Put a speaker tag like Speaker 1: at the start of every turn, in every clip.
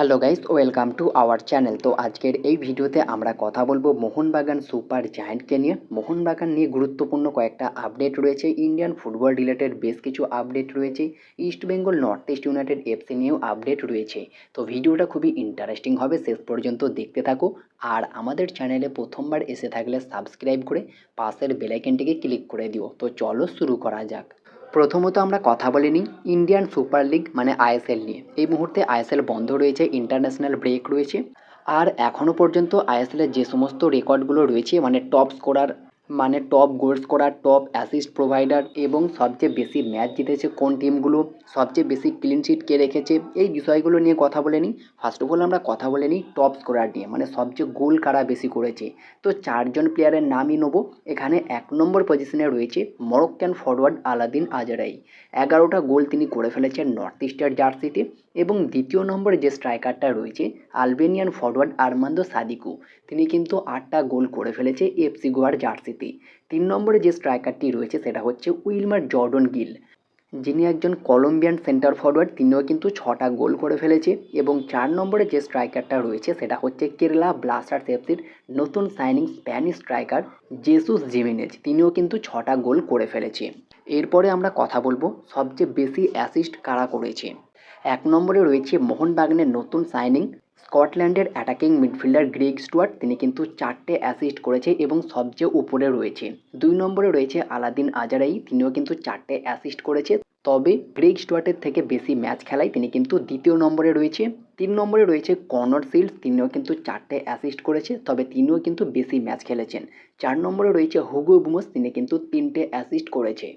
Speaker 1: Hello guys, welcome to our channel. তো আজকের এই ভিডিওতে আমরা কথা বলব মোহনবাগান সুপার জায়ান্টকে নিয়ে। মোহনবাগান নিয়ে গুরুত্বপূর্ণ কয়েকটা আপডেট রয়েছে। ইন্ডিয়ান ফুটবল রিলেটেড বেশ কিছু আপডেট রয়েছে। East Bengal, North East United FC নিয়েও আপডেট রয়েছে। তো ভিডিওটা খুবই ইন্টারেস্টিং হবে, শেষ পর্যন্ত দেখতে থাকো। আর আমাদের চ্যানেলে প্রথমবার এসে থাকলে সাবস্ক্রাইব করে পাশের বেলাইকেনটিকে ক্লিক করে দিও। তো চলো শুরু করা যাক। প্রথমত আমরা কথা বলে নিই ইন্ডিয়ান সুপার লিগ মানে আইএসএল নিয়ে। এই মুহূর্তে আইএসএল বন্ধ রয়েছে, ইন্টারন্যাশনাল ব্রেক রয়েছে। আর এখনও পর্যন্ত আইএসএলের যে সমস্ত রেকর্ডগুলো রয়েছে মানে টপ স্কোরার মানে top goal scorer top assist provider এবং সবচেয়ে বেশি ম্যাচ জিতেছে কোন টিমগুলো সবচেয়ে বেশি ক্লিন শিট কে রেখেছে? এই বিষয়গুলো নিয়ে কথা বলে নিই। ফার্স্ট অফ অল আমরা কথা বলে নিই টপ স্কোরার নিয়ে মানে সবচেয়ে গোল কারা বেশি করেছে? তো চারজন প্লেয়ারের নামই নেব। এখানে এক নম্বর পজিশনে রয়েছে মরক্কান ফরওয়ার্ড আলাদিন আজারাই। এগারোটা গোল তিনি করে ফেলেছেন নর্থ ইস্টের জার্সিতে এবং দ্বিতীয় নম্বরে যে স্ট্রাইকারটা রয়েছে আলবেনিয়ান ফরওয়ার্ড আরমান্দো সাদিকু তিনি কিন্তু আটটা গোল করে ফেলেছে এফসি গোয়ার জার্সিতে তিন নম্বরে যে স্ট্রাইকারটি রয়েছে সেটা হচ্ছে উইলমার জর্ডন গিল। যিনি একজন কলম্বিয়ান সেন্টার ফরওয়ার্ড তিনিও কিন্তু ছটা গোল করে ফেলেছে। এবং চার নম্বরে যে স্ট্রাইকারটা রয়েছে সেটা হচ্ছে কেরালা ব্লাস্টার্স এফসির নতুন signing Spanish striker Jesus Jimenez তিনিও কিন্তু ছটা গোল করে ফেলেছে। এরপরে আমরা কথা বলব সবচেয়ে বেশি অ্যাসিস্ট কারা করেছে। এক নম্বরে রয়েছে মোহনবাগানের নতুন সাইনিং স্কটল্যান্ডের অ্যাটাকিং মিডফিল্ডার গ্রেগ স্টুয়ার্ট, তিনি কিন্তু চারটে অ্যাসিস্ট করেছে এবং সবচেয়ে উপরে রয়েছে। দুই নম্বরে রয়েছে আলাদিন আজারাই, তিনিও কিন্তু চারটে অ্যাসিস্ট করেছে। তবে গ্রেগ স্টুয়ার্টের থেকে বেশি ম্যাচ খেলায় তিনি কিন্তু দ্বিতীয় নম্বরে রয়েছে। তিন নম্বরে রয়েছে কর্নর সিল্ড তিনিও কিন্তু চারটে অ্যাসিস্ট করেছে, তবে তিনিও কিন্তু বেশি ম্যাচ খেলেছেন। চার নম্বরে রয়েছে হুগো বুমস, তিনি কিন্তু তিনটে অ্যাসিস্ট করেছে।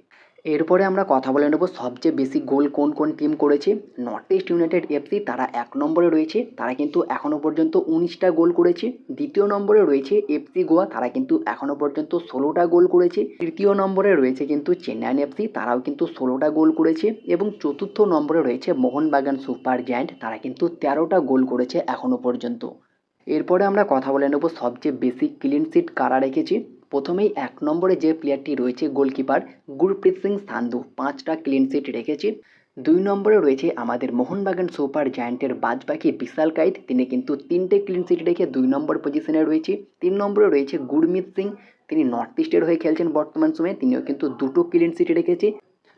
Speaker 1: এরপরে আমরা কথা বলে নেব সবচেয়ে বেশি গোল কোন কোন টিম করেছে। নর্থ ইস্ট ইউনাইটেড এফসি তারা এক নম্বরে রয়েছে, তারা কিন্তু এখনও পর্যন্ত উনিশটা গোল করেছে। দ্বিতীয় নম্বরে রয়েছে এফসি গোয়া, তারা কিন্তু এখনও পর্যন্ত ষোলোটা গোল করেছে। তৃতীয় নম্বরে রয়েছে কিন্তু চেন্নাইন এফসি তারাও কিন্তু ষোলোটা গোল করেছে। এবং চতুর্থ নম্বরে রয়েছে মোহনবাগান সুপার জায়ান্ট, তারা কিন্তু তেরোটা গোল করেছে এখনও পর্যন্ত। এরপরে আমরা কথা বলে নেব সবচেয়ে বেশি ক্লিন শিট কারা রেখেছে। প্রথমেই এক নম্বরে যে প্লেয়ারটি রয়েছে গোলকিপার গুরপ্রীত সিং সান্ধু, পাঁচটা ক্লিন শিট রেখেছে। দুই নম্বরে রয়েছে আমাদের মোহনবাগান সুপার জায়ান্টের বাজবাকি বিশাল কাইত, তিনি কিন্তু তিনটে ক্লিন শিট রেখে দুই নম্বর পজিশনে রয়েছে। তিন নম্বরে রয়েছে গুরমিত সিং, তিনি নর্থ ইস্টের হয়ে খেলছেন বর্তমান সময়ে, তিনিও কিন্তু দুটো ক্লিন শিট রেখেছে।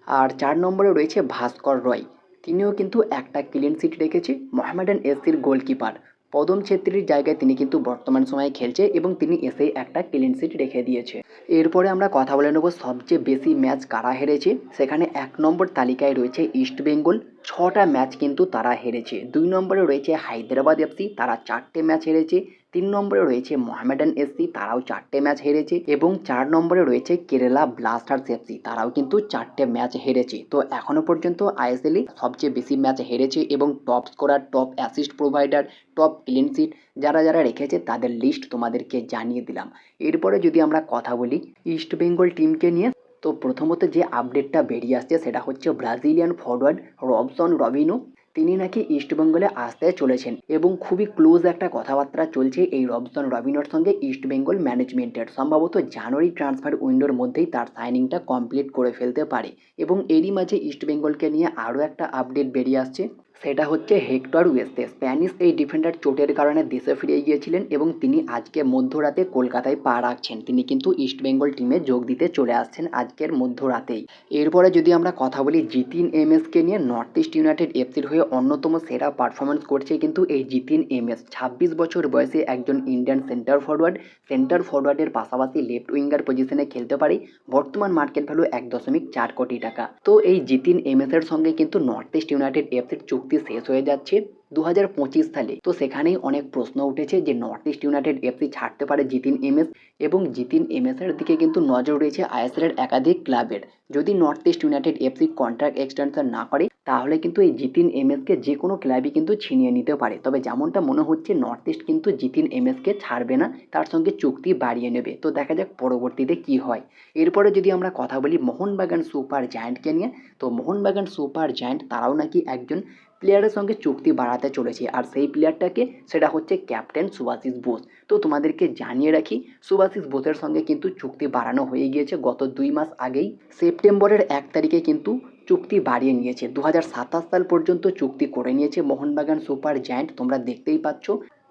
Speaker 1: আর চার নম্বরে রয়েছে ভাস্কর রয়, তিনিও কিন্তু একটা ক্লিন শিট রেখেছে, মোহামেডান এসির গোলকিপার পদম ছেত্রীর জায়গায় তিনি কিন্তু বর্তমান সময়ে খেলছে এবং তিনি এসে একটা ক্লিন সিট রেখে দিয়েছে। এরপরে আমরা কথা বলে নেব সবচেয়ে বেশি ম্যাচ কারা হেরেছে? সেখানে এক নম্বর তালিকায় রয়েছে ইস্ট বেঙ্গল ছটা ম্যাচ কিন্তু তারা হেরেছে। দুই নম্বরে রয়েছে হায়দ্রাবাদ এফসি, তারা চারটে ম্যাচ হেরেছে। তিন নম্বরে রয়েছে মোহামেডান এসসি তারাও চারটে ম্যাচ হেরেছে। এবং চার নম্বরে রয়েছে কেরালা ব্লাস্টার্স এফসি, তারাও কিন্তু চারটে ম্যাচ হেরেছে। তো এখনও পর্যন্ত আইএসএলে সবচেয়ে বেশি ম্যাচ হেরেছে এবং top scorer, top assist provider, top clean sheet যারা যারা রেখেছে তাদের লিস্ট তোমাদেরকে জানিয়ে দিলাম। এরপরে যদি আমরা কথা বলি, ইস্ট বেঙ্গল টিমকে নিয়ে তো প্রথমত যে আপডেটটা বেরিয়ে আসছে সেটা হচ্ছে ব্রাজিলিয়ান ফরওয়ার্ড রবসন রবিনো তিনি নাকি ইস্টবেঙ্গলে আসতে চলেছেন এবং খুবই ক্লোজ একটা কথাবার্তা চলছে এই রবসন রবিনোর সঙ্গে ইস্টবেঙ্গল ম্যানেজমেন্টের সম্ভবত জানুয়ারি ট্রান্সফার উইন্ডোর মধ্যেই তার সাইনিংটা কমপ্লিট করে ফেলতে পারে এবং এরই মাঝে ইস্টবেঙ্গলকে নিয়ে আরও একটা আপডেট বেরিয়ে আসছে। সেটা হচ্ছে হেক্টর ওয়েস্তে স্প্যানিশ এই ডিফেন্ডার চোটের কারণে দেশে ফিরে গিয়েছিলেন এবং তিনি আজকে মধ্যরাতে কলকাতায় পা রাখছেন। তিনি কিন্তু ইস্টবেঙ্গল টিমে যোগ দিতে চলে আসছেন আজকের মধ্যরাতেই। এরপরে যদি আমরা কথা বলি জিতিন এম এসকে নিয়ে, নর্থ ইস্ট ইউনাইটেড এফসির হয়ে অন্যতম সেরা পারফরমেন্স করছে কিন্তু এই জিতিন এম এস ছাব্বিশ বছর বয়সে একজন ইন্ডিয়ান সেন্টার ফরওয়ার্ড, সেন্টার ফরওয়ার্ডের পাশাপাশি লেফট উইঙ্গার পজিশনে খেলতে পারে, বর্তমান মার্কেট ভ্যালু এক দশমিক চার কোটি টাকা। তো এই জিতিন এম এস এর সঙ্গে কিন্তু নর্থ ইস্ট ইউনাইটেড এফসির চুক্তি শেষ হয়ে যাচ্ছে দু হাজার পঁচিশ সালে। তো সেখানেই অনেক প্রশ্ন উঠেছে যে নর্থ ইস্ট ইউনাইটেড এফসি ছাড়তে পারে জিতিন এমএস এবং জিতিন এমএস এর দিকে কিন্তু নজর রয়েছে আইএসএলের একাধিক ক্লাবের। যদি North East United FC contract extension না করে, তাহলে কিন্তু এই জিতিন এমএসকে যে কোনো ক্লাবই কিন্তু ছিনিয়ে নিতে পারে। তবে যেমনটা মনে হচ্ছে, নর্থ ইস্ট কিন্তু জিতিন এমএসকে ছাড়বে না, তার সঙ্গে চুক্তি বাড়িয়ে নেবে। তো দেখা যাক পরবর্তীতে কি হয়। এরপরে যদি আমরা কথা বলি মোহনবাগান সুপার জায়ান্টকে নিয়ে, তো মোহনবাগান সুপার জায়ান্ট তারাও নাকি একজন প্লেয়ারের সঙ্গে চুক্তি বাড়াতে চলেছে। আর সেই প্লেয়ারটাকে সেটা হচ্ছে ক্যাপ্টেন সুভাশিস বোস। তো তোমাদেরকে জানিয়ে রাখি সুভাশিস বোসের সঙ্গে কিন্তু চুক্তি বাড়ানো হয়ে গিয়েছে। গত দুই মাস আগেই সেপ্টেম্বরের এক তারিখে কিন্তু চুক্তি বাড়িয়ে নিয়েছে। দু হাজার সাতাশ সাল পর্যন্ত চুক্তি করে নিয়েছে মোহনবাগান সুপার জায়ান্ট, তোমরা দেখতেই পাচ্ছ।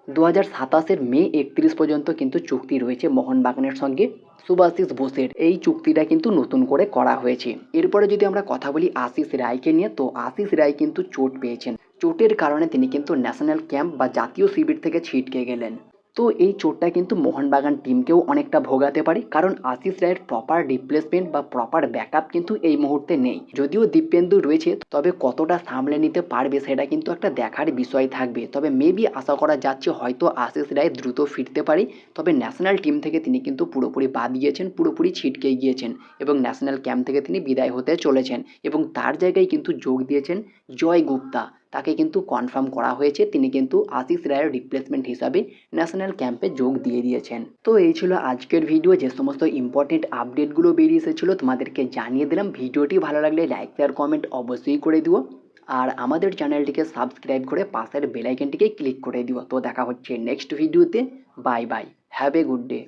Speaker 1: দু হাজার সাতাশের মে একত্রিশ পর্যন্ত কিন্তু চুক্তি রয়েছে মোহনবাগানের সঙ্গে সুভাশিস বোসের। এই চুক্তিটা কিন্তু নতুন করে করা হয়েছে। এরপরে যদি আমরা কথা বলি আশিস রায়কে নিয়ে, তো আশিস রায় কিন্তু চোট পেয়েছেন। চোটের কারণে তিনি কিন্তু ন্যাশনাল ক্যাম্প বা জাতীয় শিবির থেকে ছিটকে গেলেন। তো এই চোটটা কিন্তু মোহনবাগান টিমকেও অনেকটা ভোগাতে পারে, কারণ আশিস রায়ের প্রপার রিপ্লেসমেন্ট বা প্রপার ব্যাকআপ কিন্তু এই মুহূর্তে নেই। যদিও দীপেন্দু রয়েছে, তবে কতটা সামলে নিতে পারবে সেটা কিন্তু একটা দেখার বিষয় থাকবে। তবে মেবি আশা করা যাচ্ছে হয়তো আশিস রায় দ্রুত ফিরতে পারে, তবে ন্যাশনাল টিম থেকে তিনি কিন্তু পুরোপুরি বাদ গিয়েছেন, পুরোপুরি ছিটকে গিয়েছেন এবং ন্যাশনাল ক্যাম্প থেকে তিনি বিদায় হতে চলেছেন এবং তার জায়গায় কিন্তু যোগ দিয়েছেন জয় গুপ্তা। তাকে কিন্তু কনফার্ম করা হয়েছে। তিনি কিন্তু আশিস রায়ের রিপ্লেসমেন্ট হিসাবে ন্যাশনাল ক্যাম্পে যোগ দিয়ে দিয়েছেন। তো এই ছিল আজকের ভিডিও যে সমস্ত ইম্পর্টেন্ট আপডেটগুলো বেরিয়ে এসেছিল, তোমাদেরকে জানিয়ে দিলাম। ভিডিওটি ভালো লাগলে লাইক শেয়ার কমেন্ট অবশ্যই করে দিও। আর আমাদের চ্যানেলটিকে সাবস্ক্রাইব করে পাশের বেলাইকনটিকে ক্লিক করে দিও। তো দেখা হচ্ছে নেক্সট ভিডিওতে bye bye have a good day